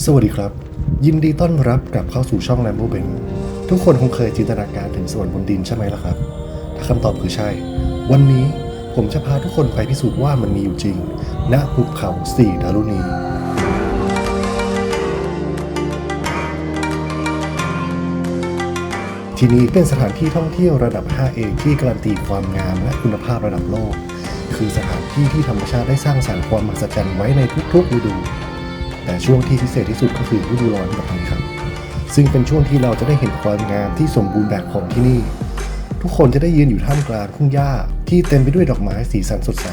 สวัสดีครับ ยินดีต้อนรับกลับเข้าสู่ช่อง l a m b o b e n ทุกคนคงเคยจินตนาการถึงสวรรค์บนดินใช่ไหมล่ะครับ ถ้าคำตอบคือใช่ วันนี้ผมจะพาทุกคนไปพิสูจน์ว่ามันมีอยู่จริง ณหุบเขาสี่ดารุณีที่นี่เป็นสถานที่ท่องเที่ยวระดับ 5A ที่การันตีความงามและคุณภาพระดับโลก คือสถานที่ที่ธรรมชาติได้สร้างสรรค์ความมหัศจรรย์ไว้ในทุกๆฤดู แต่ช่วงที่พิเศษที่สุดก็คือฤดูร้อนแบบนี้ครับ ซึ่งเป็นช่วงที่เราจะได้เห็นความงามที่สมบูรณ์แบบของที่นี่ ทุกคนจะได้ยืนอยู่ท่ามกลางทุ่งหญ้าที่เต็มไปด้วยดอกไม้สีสันสดใส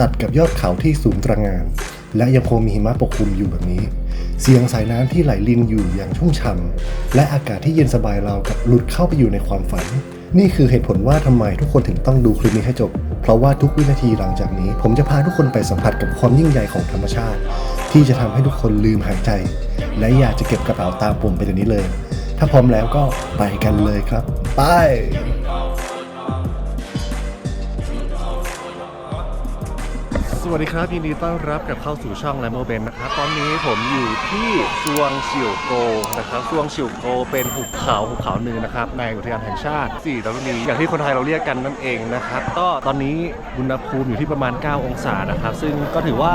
ตัดกับยอดเขาที่สูงตระหงาน และยังคงมีหิมะปกคลุมอยู่แบบนี้ เสียงสายน้ำที่ไหลลียงอยู่อย่างชุ่มฉ่ำและอากาศที่เย็นสบายเรากับหลุดเข้าไปอยู่ในความฝัน นี่คือเหตุผลว่าทำไมทุกคนถึงต้องดูคลิปนี้ให้จบ เพราะว่าทุกวินาทีหลังจากนี้ ผมจะพาทุกคนไปสัมผัสกับความยิ่งใหญ่ของธรรมชาติ ที่จะทำให้ทุกคนลืมหายใจ และอยากจะเก็บกระเป๋าตามผมไปเดี๋ยวนี้เลย ถ้าพร้อมแล้วก็ไปกันเลยครับ ไป วัสดีครับยินดีต้อนรับกับเข้าสู่ช่อง l a m b o b e n นะครับตอนนี้ผมอยู่ที่ซวงเฉียวโกนะครับซวงเฉียวโกเป็นหุบเขาหุบเขาหนึ่งนะครับในอุทยานแห่งชาติสี่ดารุณีอย่างที่คนไทยเราเรียกกันนั่นเองนะครับก็ตอนนี้อุณหภูมิอยู่ที่ประมาณ 9 องศานะครับ ซึ่งก็ถือว่า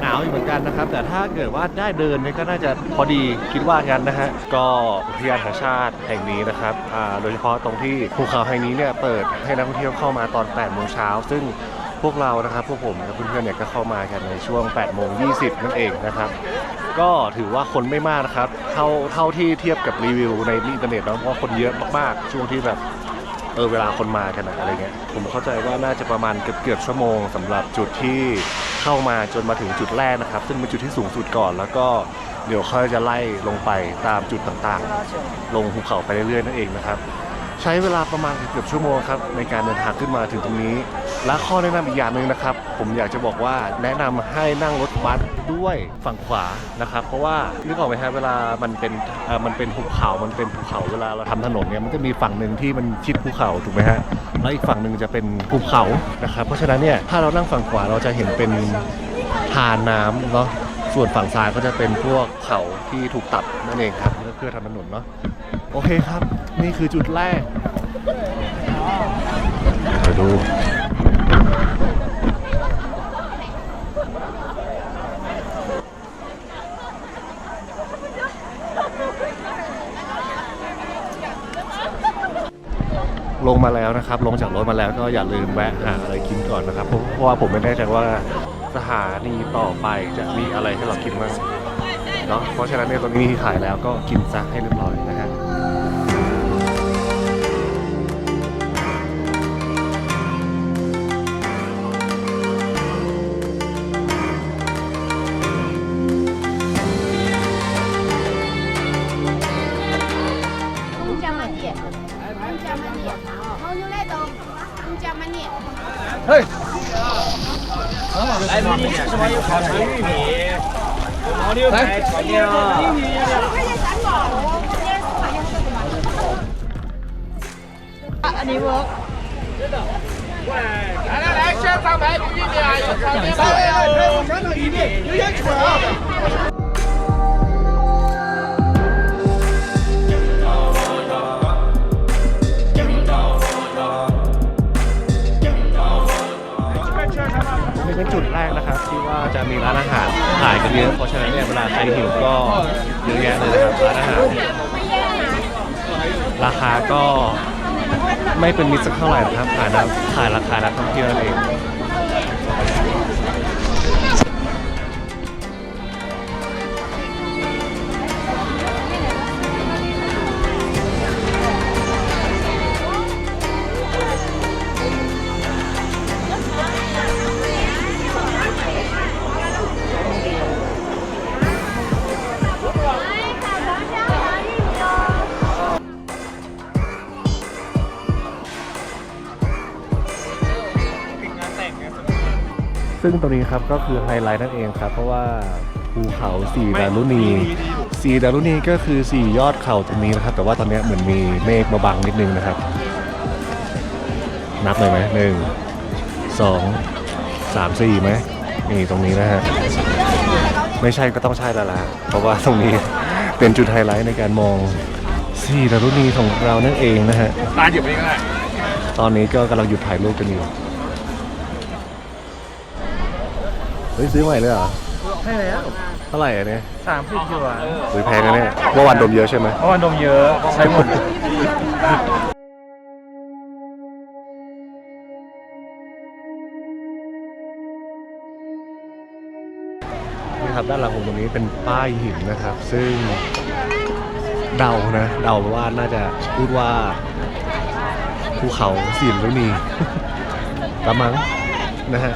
หนาวอยู่เหมือนกันนะครับ แต่ถ้าเกิดว่าได้เดินเนี่ยก็น่าจะพอดีคิดว่ากันนะฮะก็อุทยานแห่งชาติแห่งนี้นะครับโดยเฉพาะตรงที่ภูเขาแห่งนี้เนี่ยเปิดให้นักท่องเที่ยวเข้ามาตอน8โมงเช้าซึ่ง พวกเรานะครับพวกผมกับเพื่อนๆเนี่ยก็เข้ามากันในช่วง8โมง20 นั่นเองนะครับ ก็ถือว่าคนไม่มากนะครับเท่าเท่าที่เทียบกับรีวิวในอินเทอร์เน็ตนะเพราะว่าคนเยอะมากๆช่วงที่แบบเออเวลาคนมากันอะอะไรเงี้ยผมเข้าใจว่าน่าจะประมาณเกือบเกือบชั่วโมงสำหรับจุดที่เข้ามาจนมาถึงจุดแรกนะครับ ซึ่งเป็นจุดที่สูงสุดก่อน แล้วก็เดี๋ยวค่อยจะไล่ลงไปตามจุดต่างๆ ลงภูเขาไปเรื่อยๆนั่นเองนะครับ ใช้เวลาประมาณเกือบชั่วโมงครับในการเดินทางขึ้นมาถึงตรงนี้ และข้อแนะนำอีกอย่างหนึ่งนะครับ ผมอยากจะบอกว่าแนะนำให้นั่งรถบัสด้วยฝั่งขวานะครับ เพราะว่านึกออกไหมครัเวลามันเป็นเอ่อมันเป็นภูเขา มันเป็นภูเขาเวลาเราทำถนนเนี่ยมันจะมีฝั่งหนึ่งที่มันชิดภูเขาถูกไหมฮะแล้วอีกฝั่งหนึ่งจะเป็นภูเขานะครับ เพราะฉะนั้นเนี่ยถ้าเรานั่งฝั่งขวาเราจะเห็นเป็นทานน้ำเนาะส่วนฝั่งซ้ายก็จะเป็นพวกเขาที่ถูกตัดนั่นเองครับเพื่อทำถนนเนาะโอเคครับ นี่คือจุดแรกเดี๋ยวดู ลงมาแล้วนะครับ ลงจากรถมาแล้วก็อย่าลืมแวะหาอะไรกินก่อนนะครับเพราะว่าผมไม่แน่ใจว่าสถานีต่อไปจะมีอะไรให้เรากินบ้างเนาะเพราะฉะนั้นเนี่ยตรงนี้ที่ถ่ายแล้วก็กินซะให้เรียบร้อย 炒成玉米，啊！块钱三毛，我两两块。啊，来来来，先上盘玉米面，上，来来来，来我们炒玉米，有点甜啊。 เป็นจุดแรกนะครับที่ว่าจะมีร้านอาหารขายกันเยอะเพราะฉะนั้นเนี่ยเวลาใครหิวก็เยอะแยะเลยนะครับร้านอาหารราคาก็ไม่เป็นมิตรสักเท่าไหร่นะครับขายนะขายราคานักท่องเที่ยวนั่นเอง ซึ่งตรงนี้ครับก็คือไฮไลท์นั่นเองครับ เพราะว่าภูเขาสีดารุณีสีดารุณีก็คือสี่ยอดเขาตรงนี้นะครับ แต่ว่าตอนนี้เหมือนมีเมฆมาบังนิดนึงนะครับ นับเลยไหมหนึ่งสองสามสี่ไหมนี่ตรงนี้นะฮะ高点，ไม่ใช่ก็ต้องใช่แล้วล่ะเพราะว่าตรงนี้เป็นจุดไฮไลท์ในการมองสี่ดารุณีของเรานั่นเองนะฮะตาหยิบไปก็ได้ตอนนี้ก็กำลังหยุดถ่ายรูปกันอยู่ เฮ้ยซื้อใหม่เลยเหรอให้แล้วเท่าไหร่อันเนี้ยสามสิบหยวนซื้อแพงนะเนี่ยเมื่อวานดมเยอะใช่ไหมเพราะวันดมเยอะใช้หมด นี่ครับด้านหลังผมตรงนี้เป็นป้ายหินนะครับ ซึ่งเดานะเดาว่าน่าจะพูดว่าภูเขาสีลุนีละมังนะฮะ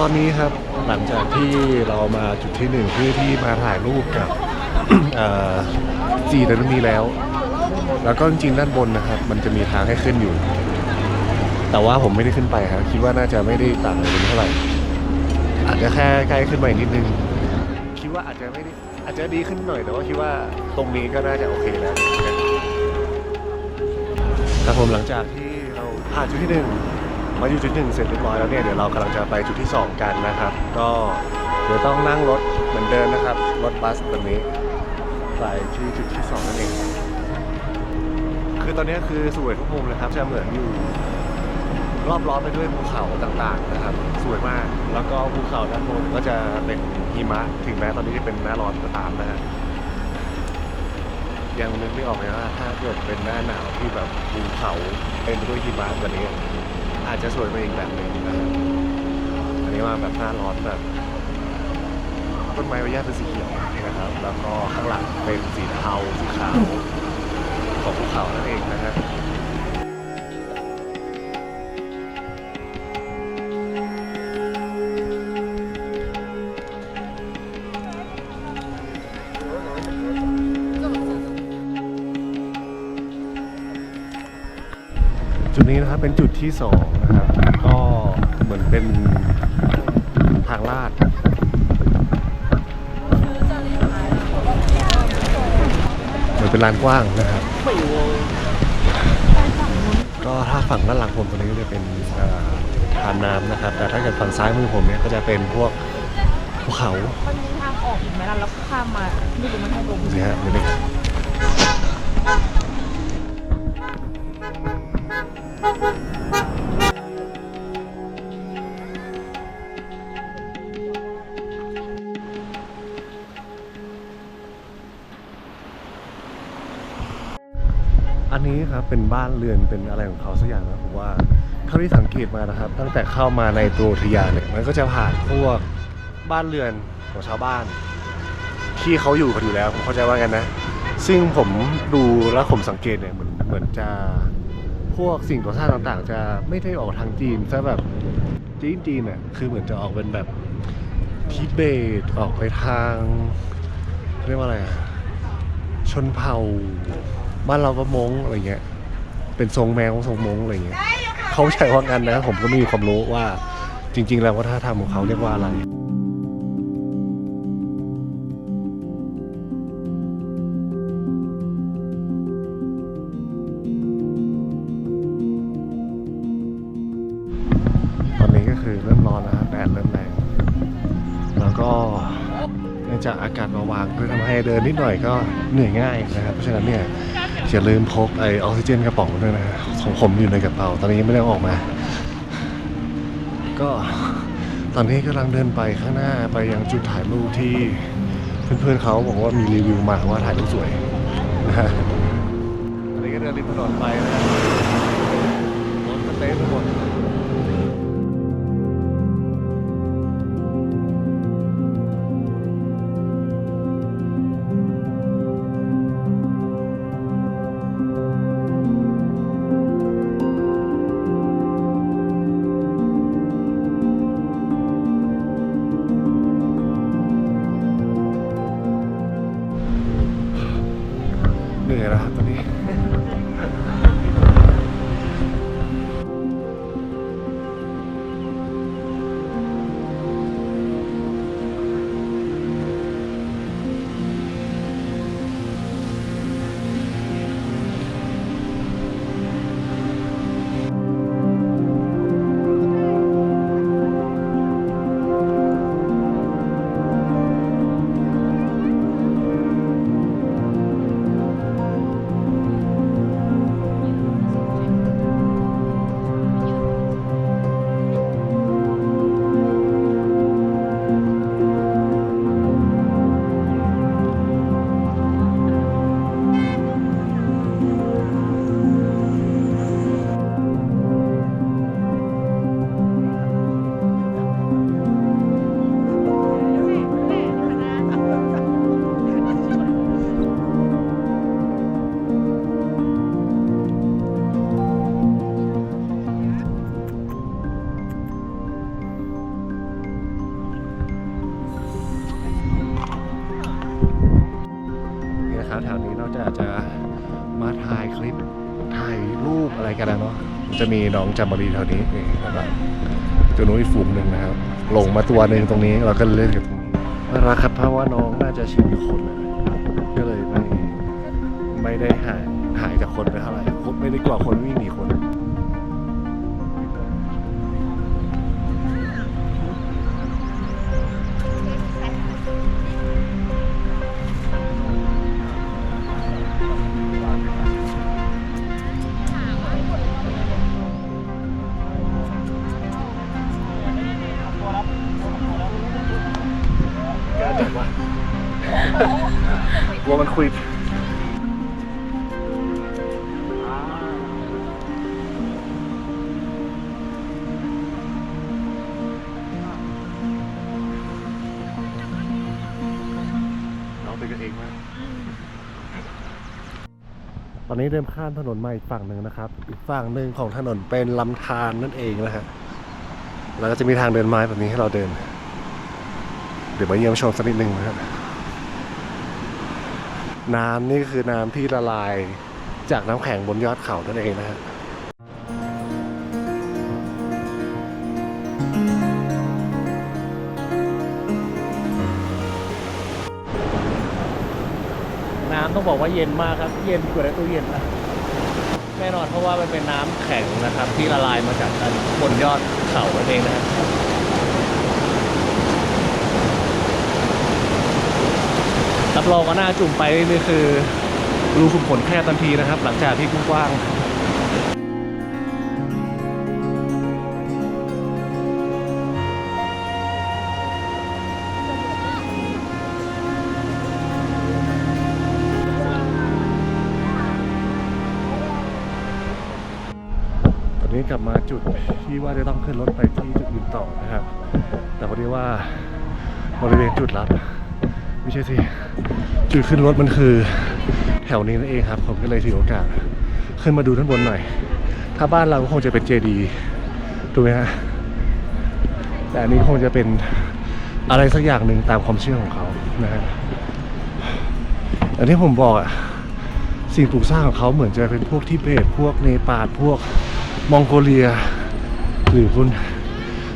ตอนนี้ครับหลังจากที่เรามาจุดที่หนึ่งเพื่อที่มาถ่ายรูปกับจีดารุณีแล้ว แล้วก็จริงๆด้านบนนะครับ มันจะมีทางให้ขึ้นอยู่ แต่ว่าผมไม่ได้ขึ้นไปครับ คิดว่าน่าจะไม่ได้ต่างกันเท่าไหร่ อาจจะแค่ใกล้ขึ้นมาอีกนิดนึง คิดว่าอาจจะไม่ได้อาจจะดีขึ้นหน่อยแต่ว่าคิดว่าตรงนี้ก็น่าจะโอเคแล้วครับผมหลังจากที่เราผ่านจุดที่หนึ่ง มาอยู่จุดหนึ่งเสร็จเรียบร้อยแล้วเนี่ยเดี๋ยวเรากำลังจะไปจุดที่สองกันนะครับ ก็เดี๋ยวต้องนั่งรถเหมือนเดิมนะครับ รถบัสตัวนี้ไปที่จุดที่สองนั่นเองคือตอนนี้คือสวยทุกมุมเลยครับจะเหมือนอยู่รอบล้อมไปด้วยภูเขาต่างๆนะครับสวยมากแล้วก็ภูเขาด้านบนก็จะเป็นหิมะถึงแม้ตอนนี้จะเป็นหน้าร้อนก็ตามนะฮะยังนึกไม่ออกเลยว่าถ้าเกิดเป็นหน้าหนาวที่แบบภูเขาเป็นด้วยหิมะแบบนี้ อาจจะสวยไปอีกแบบหนึ่งนะครับอันนี้มาแบบหน้าร้อนแบบต้นไม้ใบหญ้าเป็นสีเขียวนะครับ แล้วก็ข้างหลังเป็นสีเทาสีขาวของภูเขานั่นเองนะครับ ดนี้นะครับเป็นจุดที่สองนะครับก็เหมือนเป็นทางลาดเหมือนเป็นลานกว้างนะครับ ก็ถ้าฝั่งด้านหลังผมตรงนี้ก็จะเป็นเอ่อทานน้ำนะครับ แต่ถ้าเกิดฝั่งซ้ายมือผมเนี่ยก็จะเป็นพวกภูเขามันมีทางออกอีกไหมล่ะแล้วข้ามมาไม่รู้มันทางตรงนี่ฮะนี่ อันนี้ครับเป็นบ้านเรือนเป็นอะไรของเขาสักอย่างนะผมว่าเท่าที่สังเกตมานะครับ ตั้งแต่เข้ามาในตัวอุทยานเนี่ยมันก็จะผ่านพวกบ้านเรือนของชาวบ้าน ที่เขาอยู่กันอยู่แล้วผมเข้าใจว่ากันนะ ซึ่งผมดูแล้วผมสังเกตเนี่ยเหมือนเหมือนจะพวกสิ่งก่อสร้างต่างๆ จะไม่ได้ออกทางจีนซะแบบจีนจีนเนี่ยคือเหมือนจะออกเป็นแบบทิเบตออกไปทางเรียกว่าอะไรอะชนเผ่า บ้านเราก็มงอะไรเงี้ย เป็นทรงแมวทรงมงอะไรเงี้ยเขาใช้ว่ากันนะ ผมก็ไม่มีความรู้ว่าจริง ๆ แล้ววัฒนธรรมของเขาเรียกว่าอะไรตอนนี้ก็คือเริ่มร้อนแล้วครับแดดเริ่มแรงแล้วก็เนื่องจากอากาศมาวางก็ทำให้เดินนิดหน่อยก็เหนื่อยง่ายนะครับ เพราะฉะนั้นเนี่ย อย่าลืมพกไอออกซิเจนกระป๋องด้วยนะของผมอยู่ในกระเป๋าตอนนี้ไม่ได้ออกมา ก็ตอนนี้กำลังเดินไปข้างหน้าไปยังจุดถ่ายรูปที่เพื่อนๆเขาบอกว่ามีรีวิวมาว่าถ่ายรูปสวยนะฮะอันนี้ก็เดินริมถนนไปนะรถก็เต็มไปหมด นะครับแถวนี้นอกจาจะมาถ่ายคลิปถ่ายรูปอะไรกันเนาะจะมีน้องจำบรีแถวนี้นี่แล้วก็ตัวนู้นอีกฝูงหนึ่งนะครับลงมาตัวหนึ่งตรงนี้เราก็เล่นกับตรงนี้น่ารักครับเพราะว่าน้องน่าจะชินคนนะก็เลยไม่ไม่ได้หายหายจากคนไปเท่าไหร่ไม่ได้กลัวคนวิ่งหนีคน กลัวมันคุยน้องเป็นกันเองมากตอนนี้เดินข้ามถนนมาอีกฝั่งหนึ่งนะครับ อีกฝั่งหนึ่งของถนนเป็นลำธารนั่นเองนะฮะแล้วก็จะมีทางเดินไม้แบบนี้ให้เราเดิน เดี๋ยวมาเยี่ยมชมสักนิดหนึ่งนะครับ น้ำนี่คือน้ำที่ละลายจากน้ำแข็งบนยอดเขานั่นเองนะฮะน้ำต้องบอกว่าเย็นมากครับ เย็นกว่าในตู้เย็นนะแน่นอนเพราะว่ามันเป็นน้ำแข็งนะครับ ที่ละลายมาจากด้านบนยอดเขานั่นเองนะครับ รับรองว่าหน้าจุ่มไปนี่คือรูขุมขนแคบทันทีนะครับ หลังจากที่กว้างตอนนี้กลับมาจุดที่ว่าจะต้องขึ้นรถไปที่จุดอื่นต่อนะครับ แต่พอดีว่าบริเวณจุดรับ ไม่ใช่สิจุดขึ้นรถมันคือแถวนี้นั่นเองครับ ผมก็เลยถือโอกาส ขึ้นมาดูด้านบนหน่อย ถ้าบ้านเราก็คงจะเป็นเจดีถูกไหมฮะแต่อันนี้คงจะเป็นอะไรสักอย่างหนึ่งตามความเชื่อของเขานะฮะอันที่ผมบอกอะสิ่งปลูกสร้างของเขาเหมือนจะเป็นพวกทิเบตพวกเนปาลพวกมองโกเลีย หรือคุณ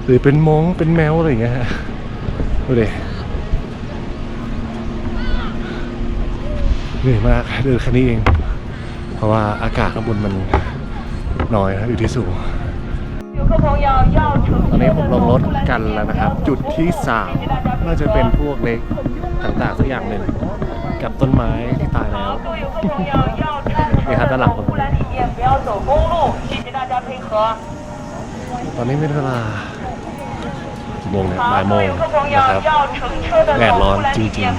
หรือเป็นมงเป็นแมวอะไรอย่างเงี้ยฮะดูดิ เหนื่อยมากเดินแค่นี้เอง เพราะว่าอากาศข้างบนมันน้อยนะอยู่ที่สูงตอนนี้ผมลงรถกันแล้วนะครับ จุดที่สามน่าจะเป็นพวกเล็กต่างๆสักอย่างหนึ่งกับต้นไม้ที่ตายแล้วนี่ครับด้านหลังผมตอนนี้เป็นเวลา กี่โมงเนี่ยบ่ายโมงนะครับแดดร้อนจริงๆอ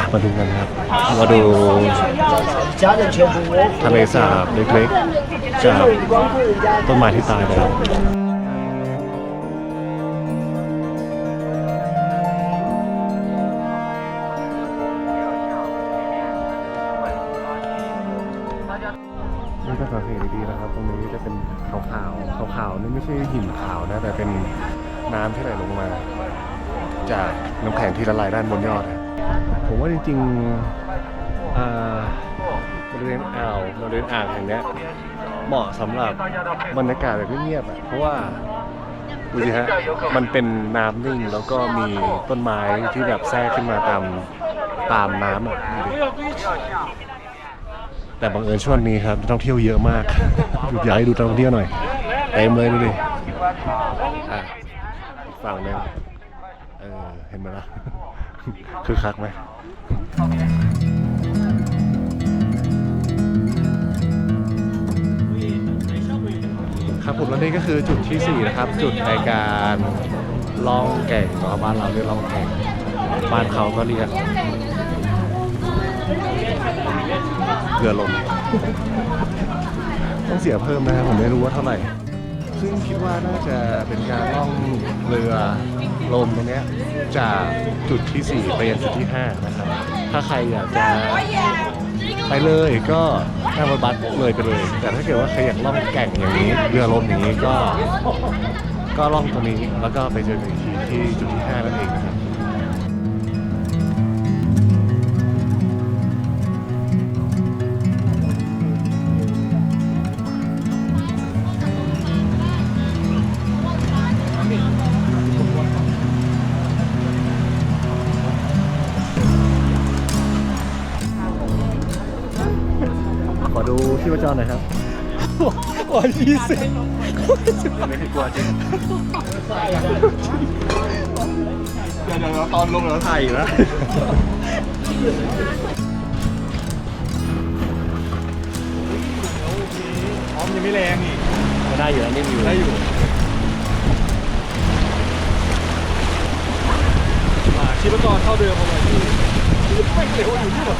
ะมาดูกันครับ มาดูทะเลสาบเล็กๆกับต้นไม้ที่ตายไปแล้ว ที่ละลายด้านบนยอดนะผมว่าจริงๆอ่าบริเวณอ่าวบริเวณอ่างแห่งนี้เหมาะสำหรับบรรยากาศแบบเงียบๆอะเพราะว่าดูสิฮะมันเป็นน้ำนิ่งแล้วก็มีต้นไม้ที่แบบแทรกขึ้นมาตามตามน้ำอะแต่บังเอิญช่วงนี้ครับนักท่องเที่ยวเยอะมากอยากให้ดูนักท่องเที่ยวหน่อยเต็มเลยดูดิอ่อีกฝั่งนึง ออเห็นไหมล่ะ คือคักไหมครับผมแล้วนี่ก็คือจุดที่ 4 นะครับ จุดในการล่องแก่งเนาะบ้านเราเรียกล่องแก่งบ้านเขาก็เรียกเรือลมต้องเสียเพิ่มนะครับผมไม่รู้ว่าเท่าไหร่ ซึ่งคิดว่าน่าจะเป็นการล่องเรือ ลมตรงเนี้ยจากจุดที่ 4 ไปยังจุดที่ 5 นะครับ ถ้าใครอยากจะไปเลยก็นั่งรถบัสเลยไปเลย แต่ถ้าเกิดว่าใครอยากล่องแก่งอย่างนี้ เรือลมอย่างนี้ก็ ก็ล่องตรงนี้แล้วก็ไปเจอกันอีกทีที่จุดที่ 5 นั่นเอง ชีพจรหน่อยครับร้อยยี่สิบไม่ได้กลัวจริงเดี๋ยวเดี๋ยวตอนลงเราถ่ายอยู่นะพร้อมยังไม่แรงอีกไม่ได้อยู่แล้วนิ่มอยู่ได้อยู่มาชีพจรเข้าเดิมประมาณที่ไม่เร็วอยู่ที่หรอ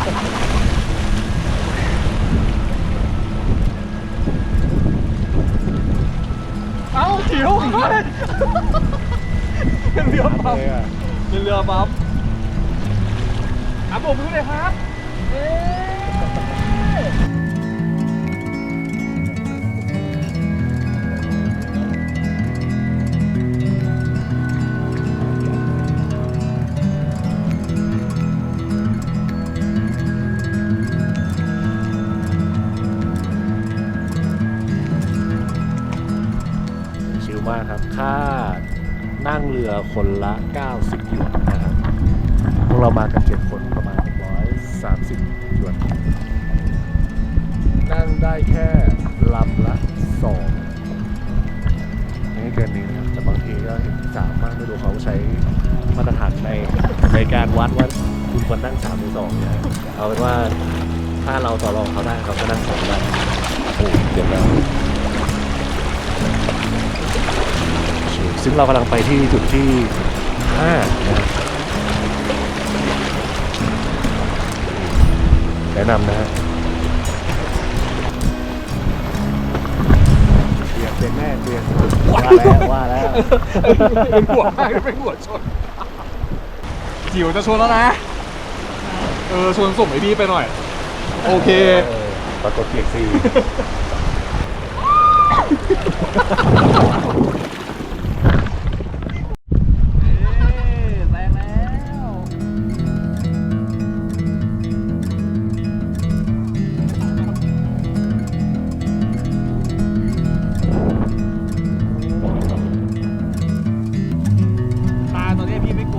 หิวเฮ้ยเป็นเรือปั๊มเป็นเรือปั๊มอะผมมือเลยครับเอ๊ มากครับ ค่านั่งเรือคนละ 90หยวนนะครับ พวกเรามากัน7คนประมาณ 130หยวน นั่งได้แค่ลำละสองไม่เกินนี้นะครับ แต่บางทีก็เห็นสามมากไม่รู้เขาใช้มาตรฐานในในการวัดว่าคุณควรนั่งสามหรือสองเนี่ยเอาเป็นว่าถ้าเราต่อรองเขาได้เขาก็นั่งสองได้โอ้เจ็บแล้ว ซึ่งเรากำลังไปที่จุดที่5นะครับแนะนำนะฮะเปลี่ยนเป็นแม่เปลี่ยนว่าแล้วว่าแล้วเป็นหัวมากเป็นหัวชนจิ๋วจะชนแล้วนะ เออชนส่งไอ้พี่ไปหน่อย โอเคเออปรากฏเกียกซี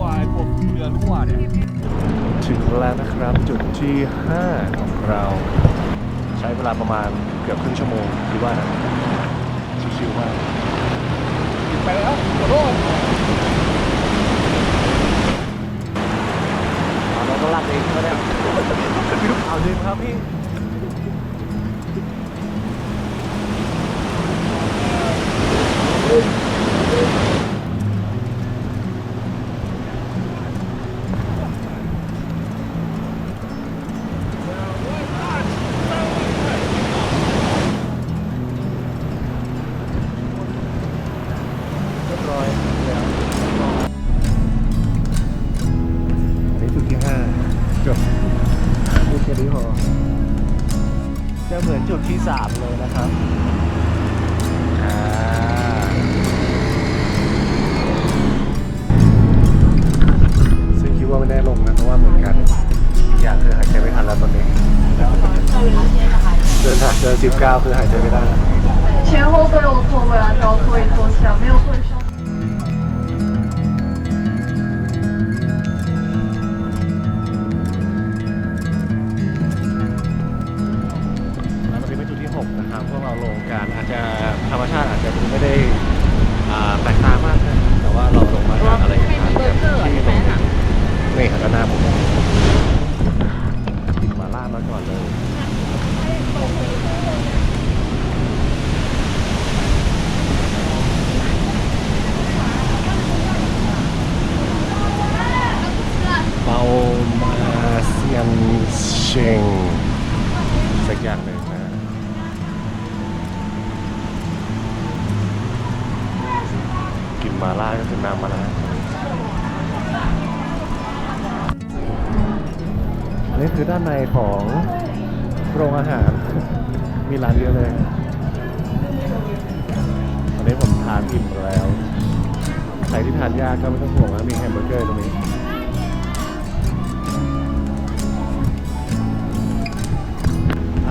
อนนี้พี่ไม่กลัวไอ้พวกเรือรั่วเนี่ยถึงแล้วนะครับจุดที่ 5 ของเรา ใช้เวลาประมาณเกือบครึ่งชั่วโมงคิดว่านะชิวๆมากไปแล้วขอโทษเราก็รักเองก็ได้เอาจริงครับพี่เางเดินสิบเก้าคือหายใจไม่ได้แล้ว 前后都有错位啊，只要错一错起来，没有错一上。 แล้วตอนนี้เป็นจุดที่ 6 นะครับ พวกเราลงกันอาจจะธรรมชาติอาจจะดูไม่ได้อ่าแปลกตามากนะแต่ว่าเราลงมาจากอะไรทานแบบที่ตรงนี้นี่ครับด้านหน้าผมกินมาล่ามาก่อนเลย เปามาเซียนเชงสักอย่างหนึ่งนะกินมาล่าก็คือน้ำมาล่าอันนี้คือด้านในของ โรงอาหาร มีร้านเยอะเลยตอนนี้ผมทานอิ่มแล้ว ใครที่ทานยากก็ไม่ต้องห่วงนะมีแฮมเบอร์เกอร์ตรงนี้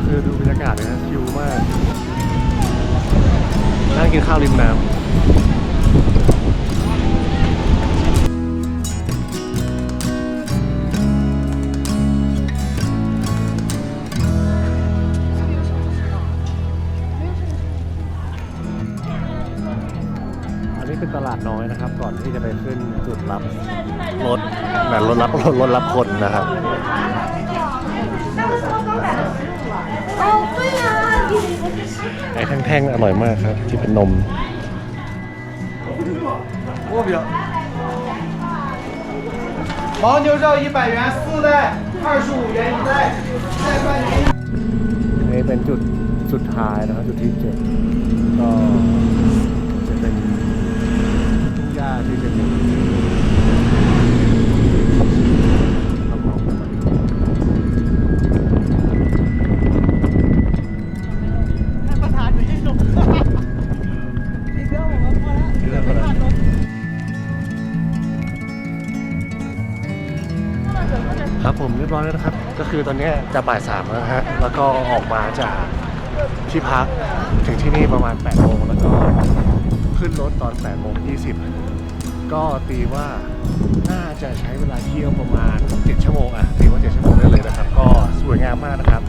คือดูบรรยากาศเลยนะชิลมาก นั่งกินข้าวริมน้ำ ที่จะไปขึ้นจุดรับรถแบบรถรับรถรถรับคนนะครับ ไอ้แท่งๆ อร่อยมากครับ ที่เป็นนม 锅饼。牦牛肉一百元四袋，二十五元一袋。再半斤。 นี่เป็นจุดสุดท้ายนะครับ จุดที่เจ็ดก็จะเป็น าที่จะมีครับผมครับผมเรียบร้อยแล้วนะครับ ก็คือตอนนี้จะบ่ายสามแล้วฮะ แล้วก็ออกมาจากที่พักถึงที่นี่ประมาณ8โมงแล้วก็ขึ้นรถตอน8โมง20 ก็ตีว่าน่าจะใช้เวลาเที่ยวประมาณ 7 ชั่วโมงอะตีว่า 7 ชั่วโมงได้เลยนะครับ ก็สวยงามมากนะครับ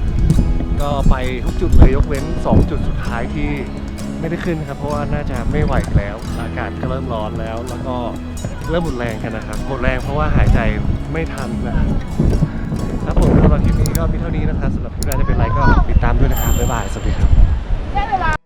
ก็ไปทุกจุดเลยยกเว้น 2 จุดสุดท้ายที่ไม่ได้ขึ้นครับเพราะว่าน่าจะไม่ไหวแล้ว อากาศก็เริ่มร้อนแล้ว แล้วก็เริ่มหมดแรงกันนะครับหมดแรงเพราะว่าหายใจไม่ทันนะครับผมสำหรับคลิปนี้ก็มีเท่านี้นะครับสำหรับคลิปหน้าจะเป็นไรก็ติดตามด้วยนะครับบ๊ายบายสวัสดีครับได้เวลา